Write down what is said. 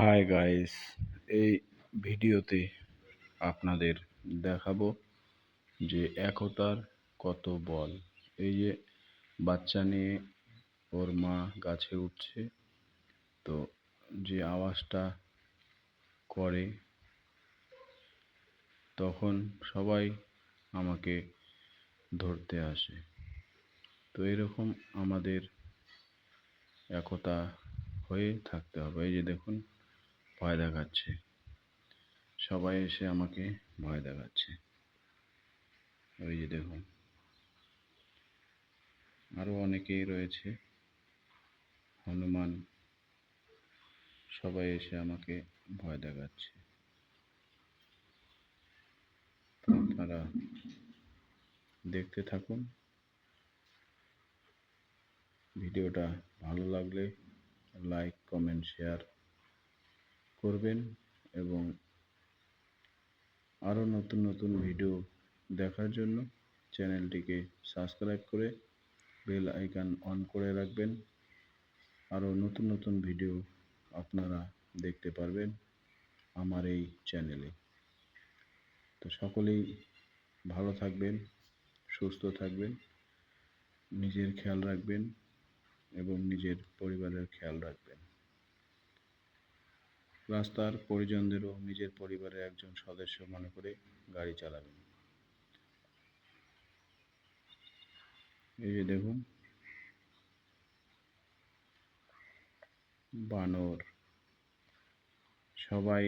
Hi guys এই ভিডিওতে আপনাদের দেখাবো যে একতার কত বল। এই যে বাচ্চা নিয়ে ওর মা গাছে উঠছে, তো যে আওয়াজটা করে তখন সবাই আমাকে ধরতে আসে। তো এরকম আমাদের একতা হয়ে থাকতে হবে। এই যে দেখুন ভয় দেখাচ্ছে। সবাই এসে আমাকে ভয় দেখাচ্ছে। ওই যে দেখুন। আরও অনেকেই রয়েছে। হনুমান। সবাই এসে আমাকে ভয় দেখাচ্ছে। আপনারা দেখতে থাকুন। ভিডিওটা ভালো লাগলে লাইক, কমেন্ট, শেয়ার করবেন এবং আরও নতুন নতুন ভিডিও দেখার জন্য চ্যানেলটিকে সাবস্ক্রাইব করে বেল আইকন অন করে রাখবেন। আরও নতুন নতুন ভিডিও আপনারা দেখতে পারবেন আমার এই চ্যানেলে। তো সকলেই ভালো থাকবেন, সুস্থ থাকবেন, নিজের খেয়াল রাখবেন এবং নিজের পরিবারের খেয়াল রাখবেন। রাস্তার পরিজনদেরও নিজের পরিবারের একজন সদস্য মনে করে গাড়ি চালাবেন। এই যে দেখুন। বানর। সবাই